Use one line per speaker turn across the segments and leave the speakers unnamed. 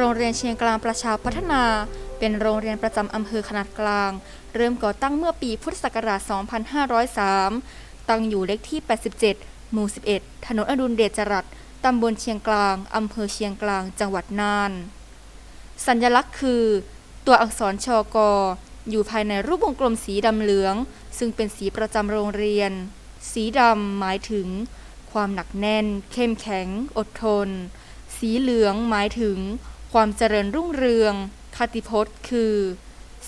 โรงเรียนเชียงกลางประชาพัฒนา เป็นโรงเรียนประจำอำเภอขนาดกลาง เริ่มก่อตั้งเมื่อปีพุทธศักราช 2503 ตั้งอยู่เลขที่ 87 หมู่ 11 ถนนอดุลเดชจรัสตำบลเชียงกลาง อำเภอเชียงกลาง จังหวัดน่าน สัญลักษณ์คือ ตัวอักษรชอกออยู่ภายในรูปวงกลมสีดำเหลือง ซึ่งเป็นสีประจำโรงเรียน สีดำหมายถึง ความหนักแน่น เข้มแข็ง อดทน สีเหลืองหมายถึง ความเจริญรุ่งเรือง คติพจน์ คือ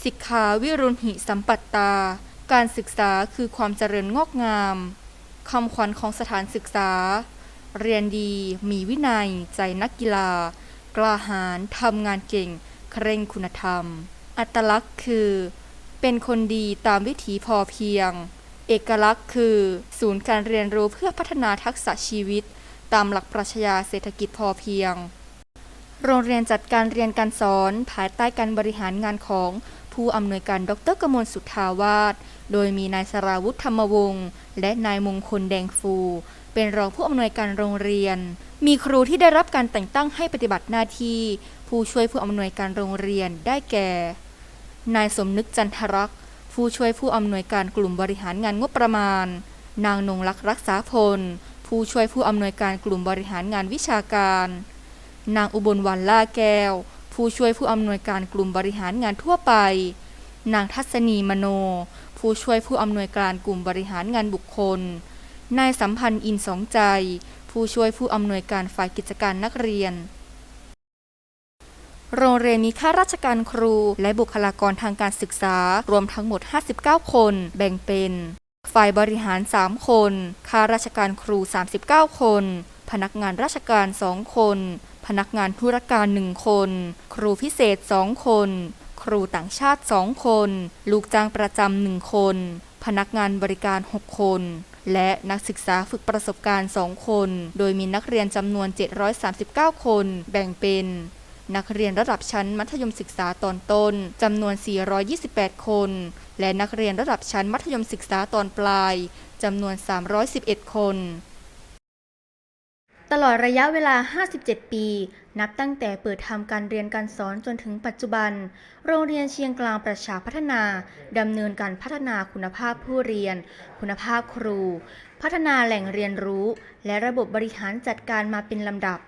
สิกขาวิรุณหิสัมปัตตา การศึกษาคือความเจริญงอกงามคำขวัญของสถานศึกษา เรียนดี มีวินัย ใจนักกีฬา กล้าหาญทำงานเก่ง เคร่งคุณธรรม อัตลักษณ์คือ เป็นคนดีตามวิถีพอเพียง เอกลักษณ์คือ ศูนย์การเรียนรู้เพื่อพัฒนาทักษะชีวิต ตามหลักปรัชญาเศรษฐกิจพอเพียง โรงเรียนจัดการเรียนการสอน ภายใต้การบริหารงานของผู้อำนวยการดรกมลสุทธาวาสโดยมีนายสราวุธธรรมวงศ์และนายมงคลแดงฟู เป็นรองผู้อำนวยการโรงเรียน มีครูที่ได้รับการแต่งตั้งให้ปฏิบัติหน้าที่ ผู้ช่วยผู้อำนวยการโรงเรียนได้แก่ นายสมนึกจันทรักษ์ผู้ช่วยผู้อำนวยการกลุ่มบริหารงานงบประมาณ นางนงลักษ์รักษาพล ผู้ช่วยผู้อำนวยการกลุ่มบริหารงานวิชาการ นางอุบลวันล่าแก้ว ผู้ช่วยผู้อำนวยการกลุ่มบริหารงานทั่วไป นางทัศนีมโน ผู้ช่วยผู้อำนวยการกลุ่มบริหารงานบุคคล นายสัมพันธ์อินสองใจ ผู้ช่วยผู้อำนวยการฝ่ายกิจการนักเรียน โรงเรียนมีข้าราชการครูและบุคลากรทางการศึกษารวมทั้งหมด 59 คนแบ่งเป็นฝ่ายบริหาร 3 คน ข้าราชการครู 39 คน พนักงานราชการ 2 คน พนักงานธุรการ1คน ครูพิเศษ2คน ครูต่างชาติ2คน ลูกจ้างประจำ1คน พนักงานบริการ 6 คน และนักศึกษาฝึกประสบการณ์ 2 คน โดยมีนักเรียนจำนวน 739 คน แบ่งเป็นนักเรียนระดับชั้นมัธยมศึกษาตอนต้นจำนวน 428 คน และนักเรียนระดับชั้นมัธยมศึกษาตอนปลายจำนวน 311 คน ตลอดระยะเวลา 57 ปี นับตั้งแต่เปิดทำการเรียนการสอนจนถึงปัจจุบัน โรงเรียนเชียงกลางประชาพัฒนาดำเนินการพัฒนาคุณภาพผู้เรียน คุณภาพครู พัฒนาแหล่งเรียนรู้ และระบบบริหารจัดการมาเป็นลำดับ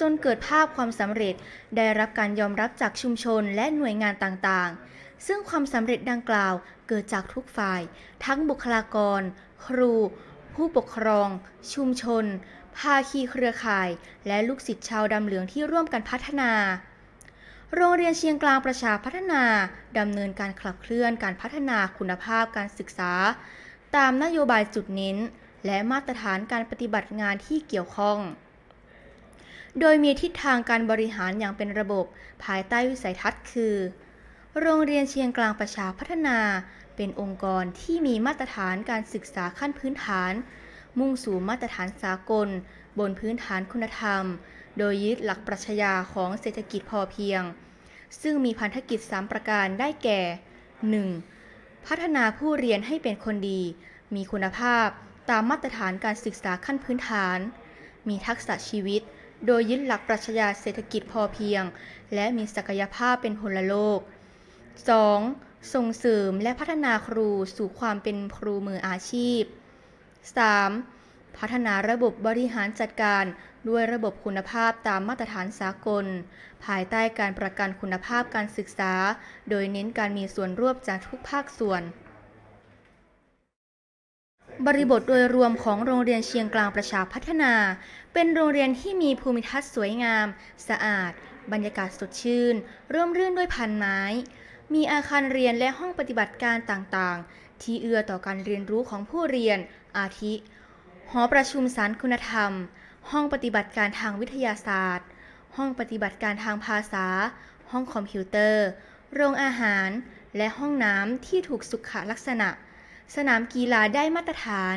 จนเกิดภาพความสำเร็จได้รับการยอมรับจากชุมชนและหน่วยงานต่างๆ ซึ่งความสำเร็จดังกล่าวเกิดจากทุกฝ่าย ทั้งบุคลากร ครู ผู้ปกครอง ชุมชน ภาคีเครือข่าย และลูกศิษย์ชาวดำเหลืองที่ร่วมกันพัฒนา โรงเรียนเชียงกลางประชาพัฒนาดำเนินการขับเคลื่อนการพัฒนาคุณภาพการศึกษา ตามนโยบายจุดเน้น และมาตรฐานการปฏิบัติงานที่เกี่ยวข้อง โดยมีทิศทางการบริหารอย่างเป็นระบบ ภายใต้วิสัยทัศน์คือ โรงเรียนเชียงกลางประชาพัฒนา เป็นองค์กรที่มีมาตรฐานการศึกษาขั้นพื้นฐาน มุ่งสู่มาตรฐานสากล บนพื้นฐานคุณธรรม โดยยึดหลักปรัชญาของเศรษฐกิจพอเพียง ซึ่งมีพันธกิจ 3 ประการได้แก่ 1. พัฒนาผู้เรียนให้เป็นคนดี มีคุณภาพตามมาตรฐานการศึกษาขั้นพื้นฐาน มีทักษะชีวิต โดยยึดหลักปรัชญาเศรษฐกิจพอเพียง และมีศักยภาพเป็นพลโลก 2. ส่งเสริมและพัฒนาครูสู่ความเป็นครูมืออาชีพ 3. พัฒนาระบบบริหารจัดการด้วยระบบคุณภาพตามมาตรฐานสากล ภายใต้การประกันคุณภาพการศึกษา โดยเน้นการมีส่วนร่วมจากทุกภาคส่วน บริบทโดยรวมของโรงเรียนเชียงกลางประชาพัฒนา เป็นโรงเรียนที่มีภูมิทัศน์สวยงาม สะอาด บรรยากาศสดชื่น ร่มรื่นด้วยพันไม้ มีอาคารเรียนและห้องปฏิบัติการต่างๆ ที่เอื้อต่อการเรียนรู้ของผู้เรียน อาทิ หอประชุมสารคุณธรรม ห้องปฏิบัติการทางวิทยาศาสตร์ ห้องปฏิบัติการทางภาษา ห้องคอมพิวเตอร์ โรงอาหาร และห้องน้ำที่ถูกสุขลักษณะ สนามกีฬาได้มาตรฐาน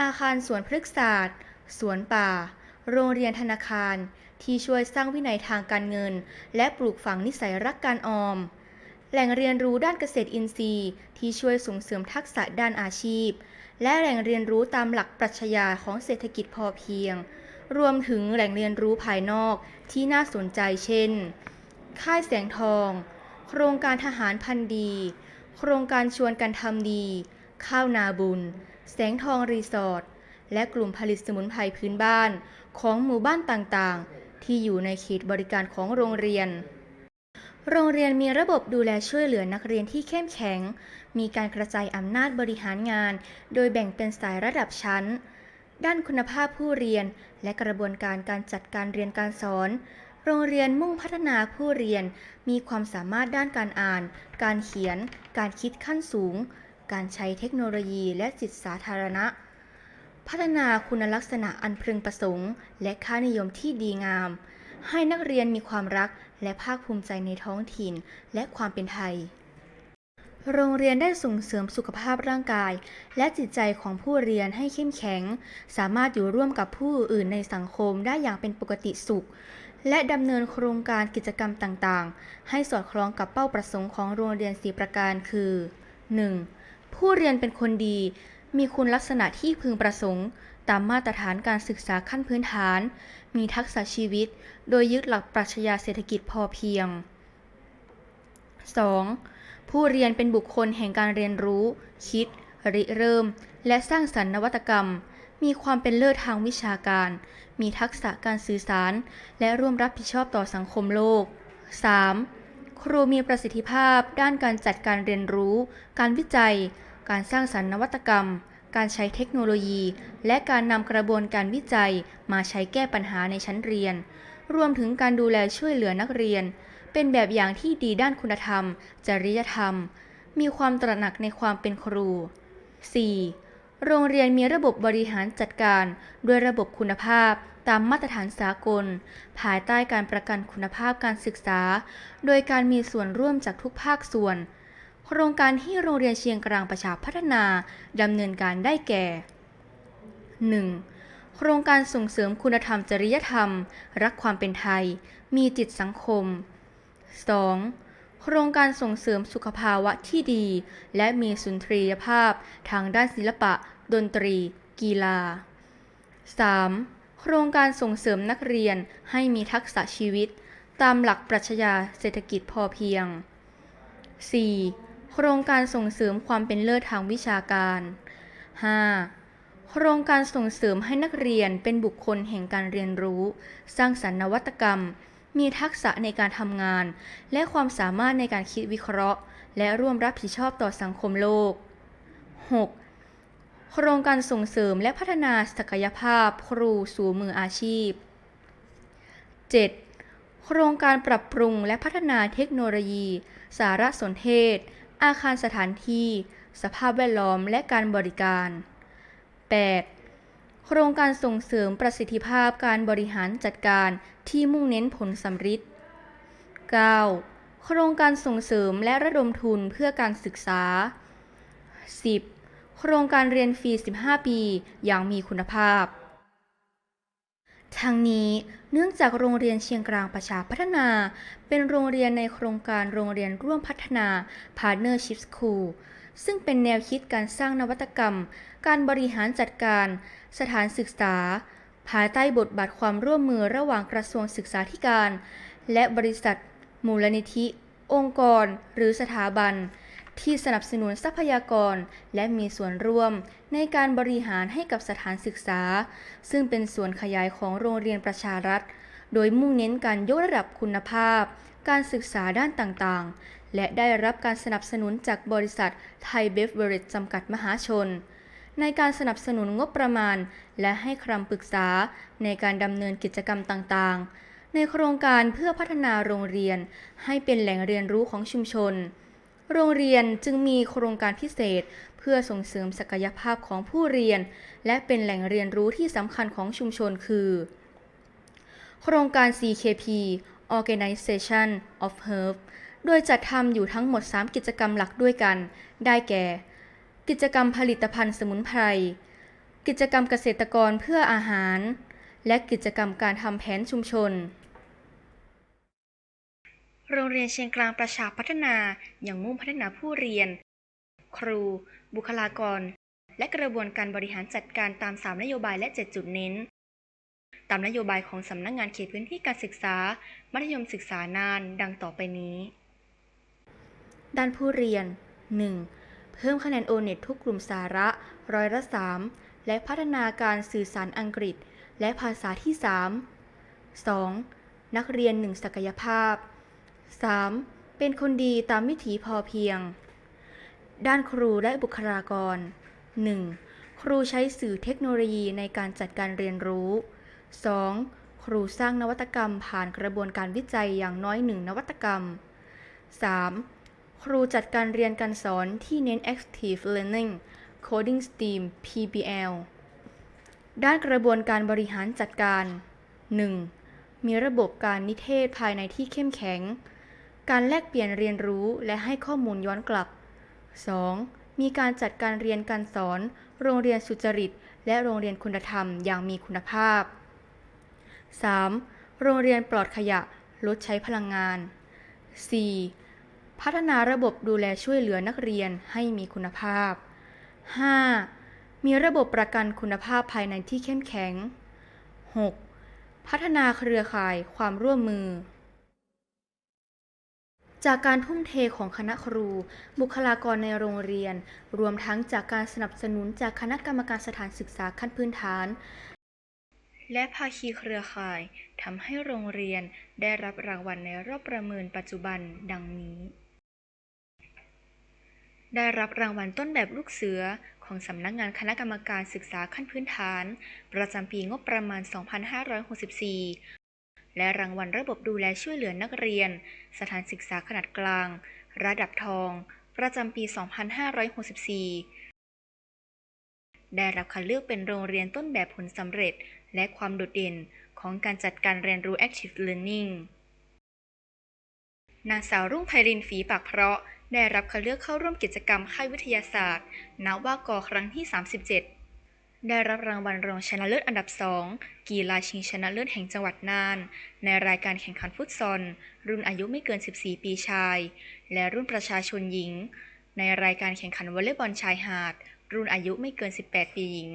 อาคารสวนพฤกษศาสตร์ สวนป่า โรงเรียนธนาคาร ที่ช่วยสร้างวินัยทางการเงิน และปลูกฝังนิสัยรักการออมแหล่งเรียนรู้ด้านเกษตรอินทรีย์ ที่ช่วยส่งเสริมทักษะด้านอาชีพ และแหล่งเรียนรู้ตามหลักปรัชญาของเศรษฐกิจพอเพียง รวมถึงแหล่งเรียนรู้ภายนอกที่น่าสนใจเช่น ค่ายแสงทอง โครงการทหารพันดี โครงการชวนกันทำดี ข้าวนาบุญ แสงทองรีสอร์ท และกลุ่มผลิตสมุนไพรพื้นบ้านของหมู่บ้านต่างๆ ที่อยู่ในเขตบริการของโรงเรียนโรงเรียนมีระบบดูแลช่วยเหลือนักเรียนที่เข้มแข็ง มีการกระจายอำนาจบริหารงาน โดยแบ่งเป็นสายระดับชั้น ด้านคุณภาพผู้เรียน และกระบวนการการจัดการเรียนการสอน โรงเรียนมุ่งพัฒนาผู้เรียน มีความสามารถด้านการอ่าน การเขียน การคิดขั้นสูง การใช้เทคโนโลยีและจิตสาธารณะ พัฒนาคุณลักษณะอันพึงประสงค์ และค่านิยมที่ดีงามให้นักเรียนมีความรักและภาคภูมิใจในท้องถิ่นและความเป็นไทย โรงเรียนได้ส่งเสริมสุขภาพร่างกาย และจิตใจของผู้เรียนให้เข้มแข็ง สามารถอยู่ร่วมกับผู้อื่นในสังคมได้อย่างเป็นปกติสุข และดำเนินโครงการกิจกรรมต่างๆ ให้สอดคล้องกับเป้าประสงค์ของโรงเรียนสีประการคือ 1. ผู้เรียนเป็นคนดี มีคุณลักษณะที่พึงประสงค์ ตามมาตรฐานการศึกษาขั้นพื้นฐาน มีทักษะชีวิต โดยยึดหลักปรัชญาเศรษฐกิจพอเพียง 2. ผู้เรียนเป็นบุคคลแห่งการเรียนรู้ คิด ริเริ่ม และสร้างสรรค์นวัตกรรม มีความเป็นเลิศทางวิชาการ มีทักษะการสื่อสาร และร่วมรับผิดชอบต่อสังคมโลก 3. ครูมีประสิทธิภาพด้านการจัดการเรียนรู้ การวิจัย การสร้างสรรค์นวัตกรรม การใช้เทคโนโลยี และการนำกระบวนการวิจัยมาใช้แก้ปัญหาในชั้นเรียน รวมถึงการดูแลช่วยเหลือนักเรียน เป็นแบบอย่างที่ดีด้านคุณธรรม จริยธรรม มีความตระหนักในความเป็นครู 4. โรงเรียนมีระบบบริหารจัดการ ด้วยระบบคุณภาพตามมาตรฐานสากล ภายใต้การประกันคุณภาพการศึกษา โดยการมีส่วนร่วมจากทุกภาคส่วน โครงการที่โรงเรียนเชียงกลางประชาพัฒนาดำเนินการได้แก่ 1. โครงการส่งเสริมคุณธรรมจริยธรรม รักความเป็นไทย มีจิตสังคม 2. โครงการส่งเสริมสุขภาวะที่ดี และมีสุนทรียภาพทางด้านศิลปะ ดนตรี กีฬา 3. โครงการส่งเสริมนักเรียนให้มีทักษะชีวิต ตามหลักปรัชญาเศรษฐกิจพอเพียง 4. โครงการส่งเสริมความเป็นเลิศทางวิชาการ 5. โครงการส่งเสริมให้นักเรียนเป็นบุคคลแห่งการเรียนรู้ สร้างสรรค์นวัตกรรม มีทักษะในการทำงาน และความสามารถในการคิดวิเคราะห์ และร่วมรับผิดชอบต่อสังคมโลก 6. โครงการส่งเสริมและพัฒนาศักยภาพครูสู่มืออาชีพ 7. โครงการปรับปรุงและพัฒนาเทคโนโลยี สารสนเทศ อาคารสถานที่ สภาพแวดล้อมและการบริการ 8. โครงการส่งเสริมประสิทธิภาพการบริหารจัดการที่มุ่งเน้นผลสำฤทธิ์ 9. โครงการส่งเสริมและระดมทุนเพื่อการศึกษา 10. โครงการเรียนฟรี 15 ปีอย่างมีคุณภาพ ทั้งนี้เนื่องจากโรงเรียนเชียงกลางประชาพัฒนา เป็นโรงเรียนในโครงการโรงเรียนร่วมพัฒนา Partnership School ซึ่งเป็นแนวคิดการสร้างนวัตกรรม การบริหารจัดการ สถานศึกษา ภายใต้บทบาทความร่วมมือระหว่างกระทรวงศึกษาธิการ และบริษัท มูลนิธิ องค์กร หรือสถาบัน ที่สนับสนุนทรัพยากร และมีส่วนร่วม ในการบริหารให้กับสถานศึกษา ซึ่งเป็นส่วนขยายของโรงเรียนประชารัฐ โดยมุ่งเน้นการยกระดับคุณภาพ การศึกษาด้านต่างๆ และได้รับการสนับสนุนจากบริษัทไทยเบฟเวอร์เรจจำกัดมหาชน ในการสนับสนุนงบประมาณ และให้คำปรึกษาในการดำเนินกิจกรรมต่างๆ ในโครงการเพื่อพัฒนาโรงเรียน ให้เป็นแหล่งเรียนรู้ของชุมชน โรงเรียนจึงมีโครงการพิเศษ เพื่อส่งเสริมศักยภาพของผู้เรียน และเป็นแหล่งเรียนรู้ที่สำคัญของชุมชนคือ โครงการ CKP Organization of Herb โดยจัดทำอยู่ทั้งหมด 3 กิจกรรมหลักด้วยกัน ได้แก่ กิจกรรมผลิตภัณฑ์สมุนไพร กิจกรรมเกษตรกรเพื่ออาหาร และกิจกรรมการทำแผนชุมชน โรงเรียนเชียงกลางประชาพัฒนาอย่างมุ่งพัฒนาผู้เรียน ครู บุคลากร และกระบวนการบริหารจัดการตาม 3 นโยบายและ 7 จุดเน้นตามนโยบายของสำนักงงานเขตพื้นที่การศึกษา มัธยมศึกษานานดังต่อไปนี้ ด้านผู้เรียน 1. เพิ่มคะแนนโอเน็ตทุกกลุ่มสาระร้อยละ 3 และพัฒนาการสื่อสารอังกฤษ และภาษาที่ 3 2. นักเรียน 1 ศักยภาพ 3. เป็นคนดีตามวิถีพอเพียง ด้านครูและบุคลากร 1. ครูใช้สื่อเทคโนโลยีในการจัดการเรียนรู้ 2. ครูสร้างนวัตกรรมผ่านกระบวนการวิจัยอย่างน้อยหนึ่งนวัตกรรม 3. ครูจัดการเรียนการสอนที่เน้น Active Learning Coding STEAM PBL ด้านกระบวนการบริหารจัดการ 1. มีระบบการนิเทศภายในที่เข้มแข็ง การแลกเปลี่ยนเรียนรู้และให้ข้อมูลย้อนกลับ 2. มีการจัดการเรียนการสอน โรงเรียนสุจริต และโรงเรียนคุณธรรมอย่างมีคุณภาพ 3. โรงเรียนปลอดขยะลดใช้พลังงาน 4. พัฒนาระบบดูแลช่วยเหลือนักเรียนให้มีคุณภาพ 5. มีระบบประกันคุณภาพภายในที่เข้มแข็ง 6. พัฒนาเครือข่ายความร่วมมือ จากการทุ่มเทของคณะครู บุคลากรในโรงเรียน รวมทั้งจากการสนับสนุนจากคณะกรรมการสถานศึกษาขั้นพื้นฐาน และภาคีเครือข่ายทำให้โรงเรียนได้รับรางวัลในรอบประเมินปัจจุบันดังนี้ ได้รับรางวัลต้นแบบลูกเสือของสำนักงานคณะกรรมการศึกษาขั้นพื้นฐาน ประจำปีงบประมาณ 2564 และรางวัลระบบดูแลช่วยเหลือนักเรียน สถานศึกษาขนาดกลาง ระดับทอง ประจำปี 2564 ได้รับคัดเลือกเป็นโรงเรียนต้นแบบผลสำเร็จ และความโดดเด่นของการจัดการเรียนรู้ Active Learning นางสาวรุ่งไพรินฝีปากเพราะ ได้รับคัดเลือกเข้าร่วมกิจกรรมค่ายวิทยาศาสตร์ นวากอครั้งที่ 37 ได้รับรางวัลรองชนะเลิศอันดับ2กีฬาชิงชนะเลิศแห่งจังหวัดน่าน ในรายการแข่งขันฟุตซอลรุ่นอายุไม่เกิน 14 ปีชาย และรุ่นประชาชนหญิง ในรายการแข่งขันวอลเลย์บอลชายหาด รุ่นอายุไม่เกิน 18 ปีหญิง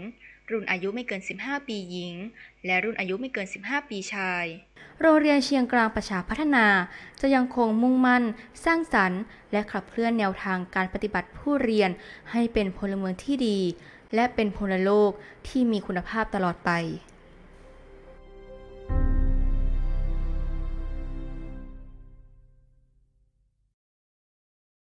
รุ่นอายุไม่เกิน 15 ปีหญิง และรุ่นอายุไม่เกิน 15 ปีชาย โรงเรียนเชียงกลางประชาพัฒนา จะยังคงมุ่งมั่น สร้างสรรค์ และขับเคลื่อนแนวทางการปฏิบัติผู้เรียนให้เป็นพลเมืองที่ดี และเป็นพลโลกที่มีคุณภาพตลอดไป